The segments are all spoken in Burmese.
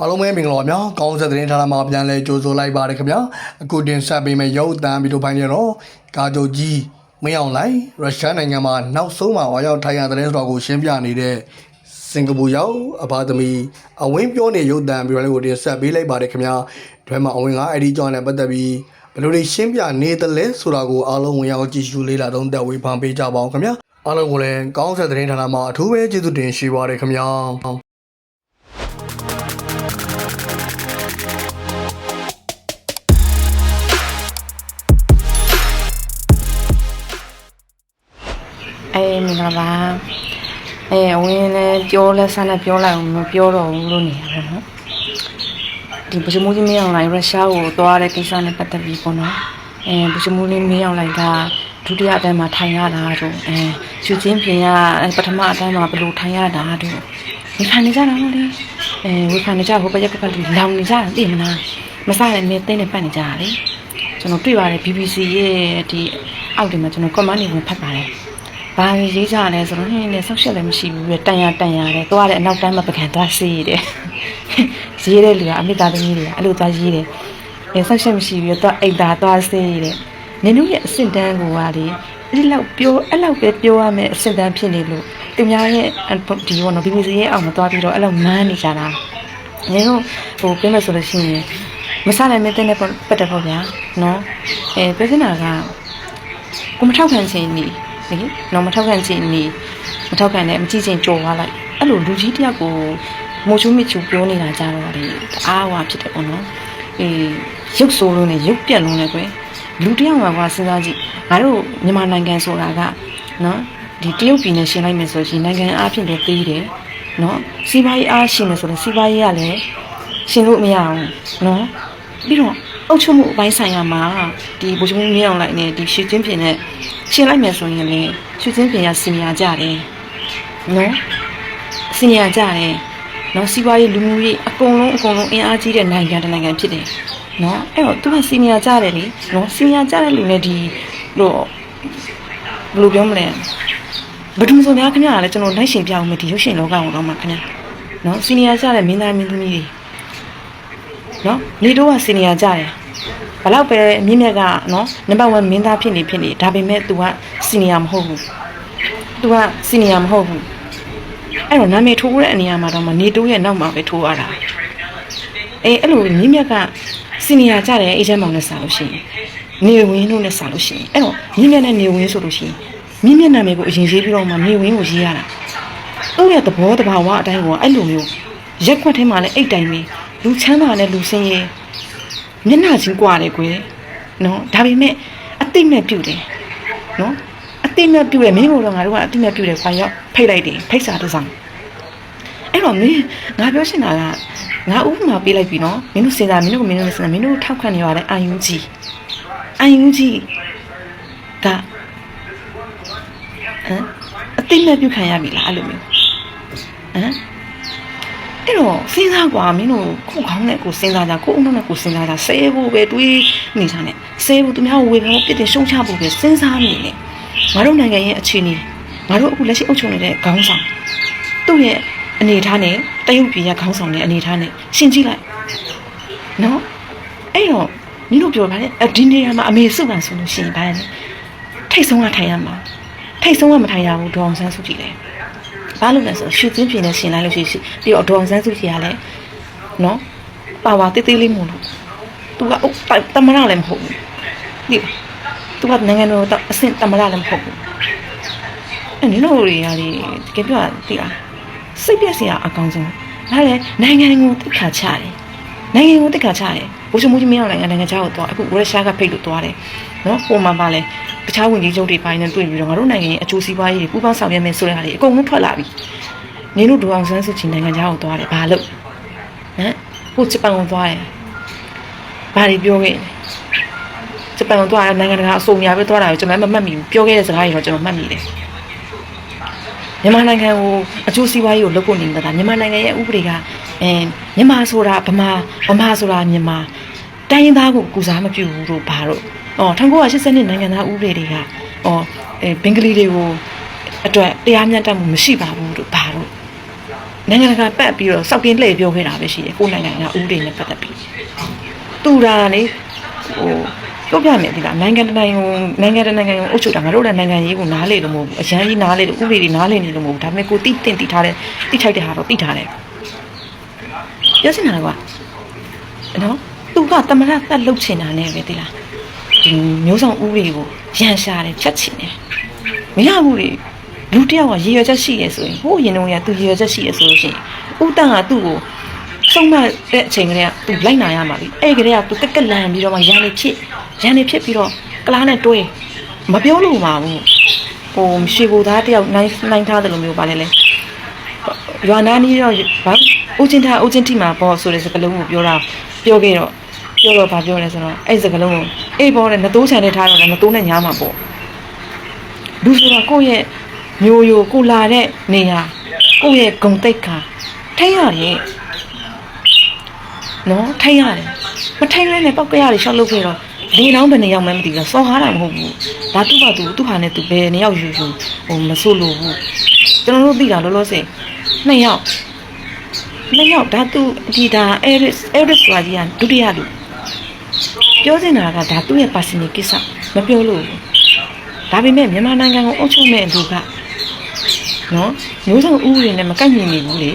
အားလုံးပဲမင်္ဂလာပါများကောင်းဆက်သတင်းဌာနမှာပြန်လဲကြိုဆိုလိုက်ပါရခင်ဗျာအခုတင်ဆက်ပေးမယ့်ရုပ်သံဗီဒီယိုဖိုင်တွေတော့ကာဂျိုကြီးမင်းအောင်လိုက်ရုရှားနိုင်ငံမှာနောက်ဆုံးမှာဝါရောက်ထိုင်ရတဲ့သတင်းတော်ကိုရှင်းပြနေတဲ့စင်ကာပူရောက်အဘာသမီအဝင်းပြောနေရုပ်သံဗီဒီယိုလေးကိုတင်ဆက်ပေးလိုက်ပါရခင်ဗျာဒီမှာအဝင်းကအဲ့ဒီကြောင်းနဲ့ပတ်သက်ပြီးဘယ်လိုတွေရှင်းပြနေသလဲဆိုတာကိုအားလုံးဝင်ရောက်ကြည့်ရှုလေ့လာသုံးသပ်ဝေဖန်ပေးကြပါအောင်ခင်ဗျာအားလုံးကိုလည်းကောင်းဆက်သတင်းဌာနမှာအထူးပဲကျေးဇူးတင်ရှိပါရခင်ဗျာ အေးမင်္ဂလာပါအေးအဝင်းလည်းပြောလဲဆန်းနဲ့ပြောလိုက်အောင်မပြောတော့ဘူးလို့နေရပါတော့ဒီဘုရားမူကြီးမင်းအောင်လိုက်ရုရှားကိုသွားတဲ့ကိစ္စနဲ့ပတ်သက်ပြီးပေါ့နော်အဲဘုရားမူကြီးမင်းအောင်လိုက်ကဒုတိယအတန်းမှာထိုင်ရတာတို့အဲချူချင်းပြင်ကပထမအတန်းမှာဘယ်လိုထိုင်ရတာတို့ဝေဖန်နေကြတာလို့လေအဲဝေဖန်နေကြဟိုဘက်ကဘက်ကလူလောင်နေကြတာသိမလားမစားတဲ့နေတင်းနဲ့ပတ်နေကြတာလေကျွန်တော်တွေ့ပါတယ် BBC ရဲ့ဒီအောက်ဒီမှာကျွန်တော် comment တွေဝင်ဖတ်ပါတယ် ဘာရေးကြလဲဆိုတော့နည်းနည်းဆောက်ရှက်လည်းမရှိဘူးပဲတန်ရတန်ရတယ်သွားတယ်အနောက်တန်းမှာပကံသွားစေးတယ်ရေးတဲ့လူကအမိသားသမီးတွေကအဲ့လိုသွားရေးတယ်အဲဆောက်ရှက်မရှိဘူးသွားအိတ်သာသွားစေးတယ်နင်တို့ရဲ့အဆင့်တန်းကိုကလေအဲ့ဒီလောက်ပြောအဲ့လောက်ပဲပြောရမယ်အဆင့်တန်းဖြစ်နေလို့သူများရဲ့ဒီဘောနော် BBC ရဲ့အောက်မှာသွားပြီးတော့အဲ့လောက်မန်းနေကြတာနင်တို့ဟိုပြောမယ်ဆိုလို့ရှိရင်မဆနိုင်မတဲ့နဲ့ပတ်သက်ပေါ့ဗျာနော်အဲပြဿနာကကိုမထောက်ခံချင်နေ လေနော်မထောက်ခံချင်နေမထောက်ခံနဲ့မကြည့်ချင်ကြော်သွားလိုက်အဲ့လိုလူကြီးတယောက်ကိုမိုချိုးမချူပြောနေတာကြတော့လေတအားဝါဖြစ်တယ်ပေါ့နော်အေးရုပ်ဆိုးလို့နဲ့ရုပ်ပြက်လုံးနဲ့ကွယ်လူတယောက်ကကစဉ်းစားကြည့်ငါတို့မြန်မာနိုင်ငံဆိုတာကနော်ဒီတရုတ်ပြည်နဲ့ရှင်းလိုက်မယ်ဆိုရင်နိုင်ငံအားဖြင့်လည်းသေးတယ်နော်စီးပွားရေးအားရှင်မယ်ဆိုတော့စီးပွားရေးကလည်းရှင်လို့မရအောင်နော်ပြီးတော့ အုပ်ချုပ်မှုအပိုင်းဆိုင်ရာမှာဒီဗိုလ်ချုပ်မင်းအောင်လိုက်နဲ့ဒီရှေ့ချင်းပြင်နဲ့ရှင်းလိုက်မယ်ဆိုရင်လေရှေ့ချင်းပြင်ကစီနီယာကြတယ်နော်စီနီယာကြတယ်နော်စီးပွားရေးလူမှုရေးအကုန်လုံးအကုန်လုံးအင်အားကြီးတဲ့နိုင်ငံတစ်နိုင်ငံဖြစ်တယ်နော်အဲ့တော့သူကစီနီယာကြတယ်လေနော်စီနီယာကြတဲ့လူနဲ့ဒီလို့ဘယ်လိုပြောမလဲဘယ်သူဆိုများခင်ဗျားကလည်းကျွန်တော်လိုက်ရှင်ပြအောင်မယ်ဒီရုပ်ရှင်လောကကိုတော့မှခင်ဗျာနော်စီနီယာကြတဲ့မင်းသားမင်းသမီးတွေ နော်နေတော့ကစီနီယာကြတယ်ဘလောက်ပဲမြင့်မြတ်ကနော်နံပါတ်1မင်းသားဖြစ်နေဖြစ်နေဒါပေမဲ့ तू ကစီနီယာမဟုတ်ဘူး तू ကစီနီယာမဟုတ်ဘူးအဲ့တော့နာမည်ထိုးတဲ့အနေအမှာတော့မနေတိုးရဲ့နောက်မှာပဲထိုးရတာအေးအဲ့လိုမြင့်မြတ်ကစီနီယာကြတယ်အေဂျင့်မောင်နဲ့စားလို့ရှိရင်နေဝင်းတို့နဲ့စားလို့ရှိရင်အဲ့တော့မြင့်မြတ်နဲ့နေဝင်းဆိုလို့ရှိရင်မြင့်မြတ်နာမည်ကိုအရင်ရေးပြီးတော့မှနေဝင်းကိုရေးရတာသူ့ရဲ့သဘောတဘာဝအတိုင်းကအဲ့လိုမျိုးရက်ခွက်ထဲမှာလည်းအိတ်တိုင်ပဲ လူချမ်းသာနဲ့လူစင်းရဲမျက်နှာချင်းကွာတယ်ကွယ်နော်ဒါပေမဲ့အတိတ်မဲ့ပြုတ်တယ်နော်အတိတ်မဲ့ပြုတ်တယ်မင်းတို့တော့ငါတို့ကအတိတ်မဲ့ပြုတ်တယ်ခွာရောက်ဖိတ်လိုက်တယ်ဖိတ်စာတစ်စောင်အဲ့တော့မင်းငါပြောချင်တာကငါဥပမာပေးလိုက်ပြီနော်မင်းတို့စဉ်းစားမင်းတို့ကမင်းတို့စဉ်းစားမင်းတို့ထောက်ခံနေရတဲ့အာယုကြီးအာယုကြီးကဟမ်အတိတ်မဲ့ပြုတ်ခံရပြီလားအဲ့လိုမျိုးဟမ် အဲ့တော့စဉ်းစားကွာမင်းတို့ခုခေါင်းနဲ့ကိုစဉ်းစားကြကိုအုံနဲ့ကိုစဉ်းစားကြဆဲဖို့ပဲတွေးနေကြတယ်ဆဲဖို့သူများဝေဖန်ဖို့ပြစ်တင်ရှုံချဖို့ပဲစဉ်းစားနေတယ်ငါတို့နိုင်ငံရဲ့အခြေအနေငါတို့အခုလက်ရှိအုပ်ချုပ်နေတဲ့ခေါင်းဆောင်သူ့ရဲ့အနေထားနဲ့တရုတ်ပြည်ရဲ့ခေါင်းဆောင်တဲ့အနေထားနဲ့ရှင်းကြည့်လိုက်နော်အဲ့တော့မင်းတို့ပြောပါလေဒီနေရာမှာအမေစုကဆိုလို့ရှိရင်ဗါလဲထိတ်ဆုံးကထိုင်ရမှာထိတ်ဆုံးကမထိုင်ရဘူးဒေါအောင်ဆန်းစုကြည်လေ ဘာလို့လဲဆိုရွှေချင်းပြင်းနဲ့ရှင်လိုက်လို့ရှိရှိပြီးတော့ဒေါန်ဆန်းစုကြည်ကလည်းနော်ပါဝါတေးသေးလေးမို့လို့သူကအုပ်တမရလည်းမဟုတ်ဘူးဒီသူကနိုင်ငံတော်အဆင့်တမရလည်းမဟုတ်ဘူးအဲ့ဒီလိုတွေရာဒီတကယ်ပြောသိလားစိတ်ပြက်စရာအကောင်းဆုံးဒါလည်းနိုင်ငံကိုတိခါချတယ်နိုင်ငံကိုတိခါချတယ် ဘိုးချမိုးကြီးမင်းအောင်နိုင်ငံနိုင်ငံခြားကိုသွားအခုရုရှားကဖိတ်လို့သွားတယ်နော်ဟိုမှာပါလဲတခြားဝင်ကြီးချုပ်တွေပိုင်းနဲ့တွေ့ပြီးတော့ငါတို့နိုင်ငံရဲ့အကျိုးစီးပွားရေးတွေပူးပေါင်းဆောင်ရွက်မယ်ဆိုတဲ့ဟာတွေအကုန်လုံးထွက်လာပြီနင်တို့ဒူအောင်ဆန်းစုကြည်နိုင်ငံခြားကိုသွားတယ်ဘာလို့ဟမ်ဟိုဂျပန်ကိုသွားတယ်ဘာတွေပြောခဲ့လဲဂျပန်ကိုသွားတယ်နိုင်ငံတကာအစုံများပဲသွားတာကိုကျွန်တော်မမှတ်မိဘူးပြောခဲ့တဲ့စကားတွေတော့ကျွန်တော်မှတ်မိတယ်မြန်မာနိုင်ငံကိုအကျိုးစီးပွားရေးကိုလုပ်ဖို့နေမှာဒါမြန်မာနိုင်ငံရဲ့ဥပဒေက အဲမြန်မာဆိုတာဗမာဗမာဆိုတာမြန်မာတိုင်းရင်းသားကိုကူစားမပြုဘူးတို့ဘာတို့အော်1980နှစ်နိုင်ငံသားဥပဒေတွေကအော်အဲဘင်္ဂလီတွေကိုအတွက်တရားမျှတမှုမရှိပါဘူးတို့ဘာတို့ဟနိုင်ငံတကာပတ်ပြီးတော့စောက်ကင်းလှည့်ပြောခဲ့တာပဲရှိတယ်ကိုယ်နိုင်ငံကဥပဒေနဲ့ပတ်သက်ပြီးတူတာလေဟိုပြောပြမယ်ဒီလားနိုင်ငံတစ်နိုင်ငံကိုနိုင်ငံတစ်နိုင်ငံကိုအုပ်ချုပ်တာငါတို့လည်းနိုင်ငံရေးကိုနားလေလို့မဟုတ်ဘူးအရန်ကြီးနားလေလို့ဥပဒေတွေနားလေနေလို့မဟုတ်ဘူးဒါပေမဲ့ကိုတိတင်တိထားတဲ့တိထိုက်တဲ့ဟာတော့တိထားတယ် ပြောစင်တာကွာနော်သူကတမရတက်လုတ်ချင်တာနဲ့ပဲဒီလားဒီမျိုးဆောင်ဥပဒေကိုရန်ရှာတယ်ဖြတ်ချင်တယ်မရဘူးလေလူတစ်ယောက်ကရည်ရွယ်ချက်ရှိရဲဆိုရင်ဟိုးရင်တော့ကသူရည်ရွယ်ချက်ရှိရဲဆိုလို့ရှိရင်ဥတန်ကသူ့ကိုဆုံးမတဲ့အချိန်ကလေးကသူလိုက်နာရမှာလေအဲ့ကလေးကသူကက်ကက်လန်ပြီးတော့မှရန်နေဖြစ်ရန်နေဖြစ်ပြီးတော့ကလားနဲ့တွဲမပြောလို့မှာဘူးဟိုရှေဘူသားတယောက်နိုင်နိုင်ထားတယ်လို့မျိုးပါလေလေရွာနာနီးတော့ဘာ ဦးချင်းထားဦးချင်းတိမှာပေါ့ဆိုတဲ့စကားလုံးကိုပြောတာပြောခဲ့တော့ပြောတော့ဗာပြောလဲဆိုတော့အဲ့စကားလုံးကိုအေးပေါ့တဲ့ငတိုးချန်နဲ့ထားတော့လည်းငတိုးနဲ့ညားမှာပေါ့လူဆိုတာကိုယ့်ရဲ့မျိုးရိုးကိုလာတဲ့နေရာကိုယ့်ရဲ့ဂုံတိတ်ခါထိရတယ်နော်ထိရတယ်မထိလဲနဲ့ပောက်ကရတွေရှောက်လုပ်ခဲ့တော့ဒီနောင်းဘယ်နေရောက်မှမသိဘူးစော်ဟားတာမဟုတ်ဘူးဒါသူ့ဘာသူသူ့ဟာနဲ့သူဘယ်နေရောက်ယူယူဟိုမဆိုးလို့ဘူးကျွန်တော်တို့သိတာလောလောဆယ်နှစ်ယောက် နှစ်ယောက်ဒါသူဒီဒါ Eris Eris ဆိုတာကြီးကဒုတိယလူပြောနေတာကဒါသူ့ရဲ့ personal ကိစ္စမပြောလို့ဘူးဒါပေမဲ့မြန်မာနိုင်ငံကိုအုပ်ချုပ်မဲ့လူကနော်မျိုးဆောင်ဥပဒေနဲ့မကန့်ညီနေဘူးလေ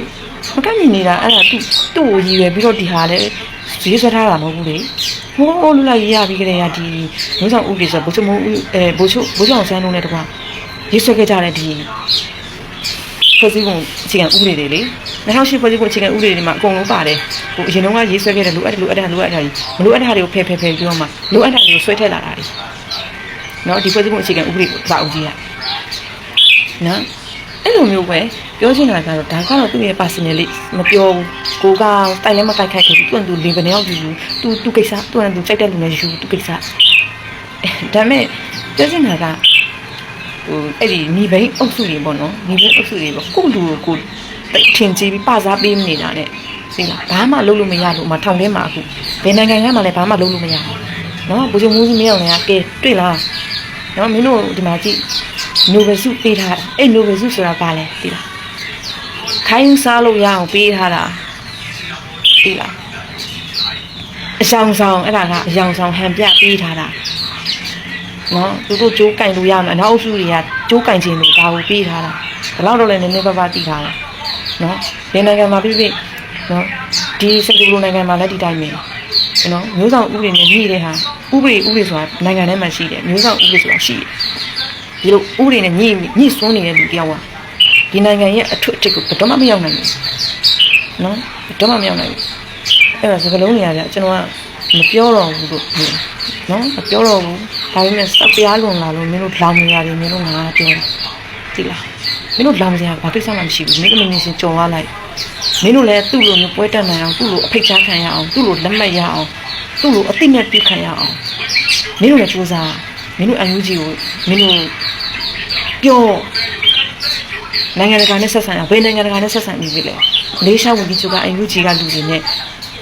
မကန့်ညီနေတာအဲ့ဒါသူ့သူ့ကိုရည်ရွယ်ပြီးတော့ဒီဟာလေရေးဆွဲထားတာမဟုတ်ဘူးလေဟိုးလူလိုက်ရေးရပြီးကြတဲ့ကဒီမျိုးဆောင်ဥပဒေဆိုဘုချုံမိုးအဲဘုချုဘုချုံဆန်းလုံးနဲ့တကွာရေးဆွဲခဲ့ကြတဲ့ဒီဖွဲ့စည်းပုံအခြေခံဥပဒေတွေလေ 2008ဖွဲ့စည်းပုံအခြေခံဥပဒေတွေမှာအကုန်လုံးပါတယ်ဟိုအရင်တုန်းကရေးဆွဲခဲ့တဲ့လူအဲ့ဒါလူအဲ့ဒါလူအဲ့ဒါကြီးမလူအဲ့ဒါတွေကိုဖယ်ဖယ်ဖယ်ပြီးတော့မှလူအဲ့ဒါတွေကိုဆွဲထည့်လာတာတွေနော်ဒီဖွဲ့စည်းပုံအခြေခံဥပဒေကိုစာအုပ်ကြီးကနော်အဲ့လိုမျိုးပဲပြောချင်တာကတော့ဒါကတော့သူ့ရဲ့ personal လေးမပြောဘူးကိုကတိုက်လည်းမတိုက်ခိုက်ခဲ့ဘူးသူကသူလေကနေရောက်ယူသူသူကိစ္စသူကသူကြိုက်တဲ့လူနဲ့ယူသူကိစ္စဒါပေမဲ့ပြောချင်တာကဟိုအဲ့ဒီညီဘိန်းအုပ်စုတွေပေါ့နော်ညီဘိန်းအုပ်စုတွေပေါ့ကိုလူကိုကို တိတ်ထင်ကြီးပြီးပစားပေးနေတာနဲ့သိလားဘာမှလုပ်လို့မရလို့မထောင်ထဲမှာအခုဘယ်နိုင်ငံကမှလည်းဘာမှလုပ်လို့မရဘူးနော်ဘူဂျုံမူကြီးမရောက်နေတာကဲတွေ့လားနော်မင်းတို့ဒီမှာကြည့်နိုဘယ်ဆုပေးထားတာအဲ့နိုဘယ်ဆုဆိုတာဘာလဲသိလားခိုင်းစားလို့ရအောင်ပေးထားတာသိလားအယောင်ဆောင်အဲ့ဒါကအယောင်ဆောင်ဟန်ပြပေးထားတာနော်သူတို့ကြိုးကင်လို့ရမယ်အနောက်အုပ်စုတွေကကြိုးကင်ခြင်းလို့ဒါကိုပေးထားတာဘယ်တော့လည်းနည်းနည်းပါးပါးတည်ထားတာ နော်ဘယ်နိုင်ငံမှာဖြစ်ဖြစ်နော်ဒီစင်ကာပူနိုင်ငံမှာလည်းဒီတိုင်းပဲနော်မျိုးဆောင်ဥပဒေနဲ့ညှိတဲ့ဟာဥပဒေဥပဒေဆိုတာနိုင်ငံထဲမှာရှိတယ်မျိုးဆောင်ဥပဒေဆိုတာရှိတယ်ဒီလိုဥပဒေနဲ့ညှိညှိစွန်းနေတဲ့လူတယောက်ကဒီနိုင်ငံရဲ့အထွတ်အထိပ်ကိုဘယ်တော့မှမရောက်နိုင်ဘူးနော်ဘယ်တော့မှမရောက်နိုင်ဘူးအဲ့ဒါစကလုံးတွေရကြကျွန်တော်ကမပြောတော့ဘူးလို့ပြောနော်မပြောတော့ဘူးဒါပေမဲ့စက်ပြားလွန်လာလို့မင်းတို့လောင်နေရတယ်မင်းတို့ငါပြောတာသိလား မင်းတို့လောင်စရာဘာကိစ္စမှမရှိဘူးမင်းတို့မင်းစင်ကြုံရလိုက်မင်းတို့လည်းသူ့လိုမျိုးပွဲတက်နိုင်အောင်သူ့လိုအဖိတ်ချခံရအောင်သူ့လိုလက်မှတ်ရအောင်သူ့လိုအသိနဲ့ပြခံရအောင်မင်းတို့လည်းစူးစမ်းမင်းတို့အန်ယူဂျီကိုမင်းတို့ပြောနိုင်ငံတကာနဲ့ဆက်ဆံရဘယ်နိုင်ငံတကာနဲ့ဆက်ဆံနေပြီလဲလေးရှားဝင်ပြီးချုပ်ကအန်ယူဂျီကလူတွေနဲ့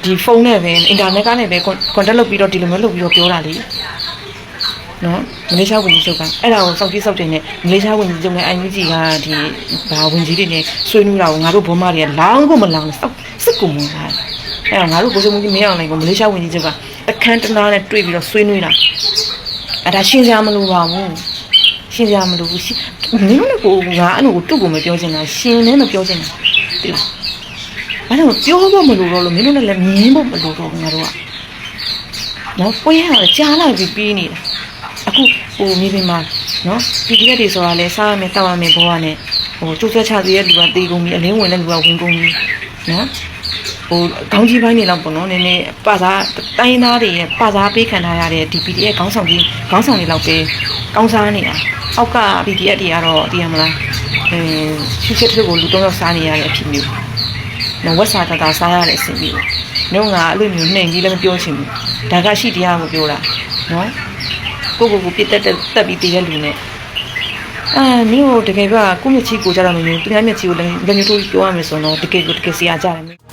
ဒီဖုန်းနဲ့ပဲအင်တာနက်ကနဲ့ပဲကွန်တက်လုပ်ပြီးတော့ဒီလိုမျိုးလုပ်ပြီးတော့ပြောတာလေ နော်မလေးရှားဝင်ကြီးချုပ်ကအဲ့ဒါကိုစောက်ကြီးစောက်တင်နဲ့မလေးရှားဝင်ကြီးချုပ်နဲ့အန်ယူဂျီကဒီဘာဝင်ကြီးတွေနဲ့ဆွေးနွေးတာကိုငါတို့ဘုံမတွေကလောင်းကိုမလောင်းစောက်စစ်ကူမွန်လာအဲ့တော့ငါတို့ကိုစုံကြီးမင်းအောင်လိုက်ကိုမလေးရှားဝင်ကြီးချုပ်ကအခန်းတနာနဲ့တွေ့ပြီးတော့ဆွေးနွေးတာအဲ့ဒါရှင်းစရာမလိုပါဘူးရှင်းစရာမလိုဘူးရှင်းမင်းတို့ကငါအဲ့လိုကိုတုတ်ကိုမပြောချင်တာရှင်းလည်းမပြောချင်တာတိလားအဲ့တော့ပြောဖို့မလိုတော့လို့မင်းတို့လည်းမြင်ဖို့မလိုတော့ဘူးငါတို့ကနော်ပွဲရတာကြားလိုက်ပြီးပြီးနေတာ အခုဟိုမြေပြင်မှာနော် PDF တွေဆိုတာလဲစားရမယ်တောက်ရမယ်ဘောကနဲ့ဟိုကျိုးဆွဲချသေးတဲ့လူကတေးကုန်ပြီအလင်းဝင်တဲ့လူကဝင်ကုန်ပြီနော်ဟိုခေါင်းကြီးပိုင်းနေလောက်ပေါ့နော်နည်းနည်းပါစားတိုင်းသားတွေရဲ့ပါစားပေးခံထားရတဲ့ဒီ PDF ခေါင်းဆောင်ကြီးခေါင်းဆောင်တွေလောက်ပဲကောင်းစားနေတာအောက်က PDF တွေကတော့သိရမလားအဲရှုချက်တစ်ခုကိုလူတော့စားနေရတဲ့အဖြစ်မျိုးနော်ဝက်စာတတာစားရတဲ့အဆင်မျိုးနှုံးကအဲ့လိုမျိုးနှိမ်ကြီးလည်းမပြောချင်ဘူးဒါကရှိတရားကိုပြောတာနော် ကိုကိုကိုပြစ်တက်တက်ပြီးတည်တဲ့လူနဲ့အာမင်းတို့တကယ်ကကိုမျက်ချီကိုကြတော့မင်းသူများမျက်ချီကိုလည်းလက်ညှိုးထိုးပြောရမယ်ဆိုတော့တကယ်ကိုတကယ်ဆရာကြတယ်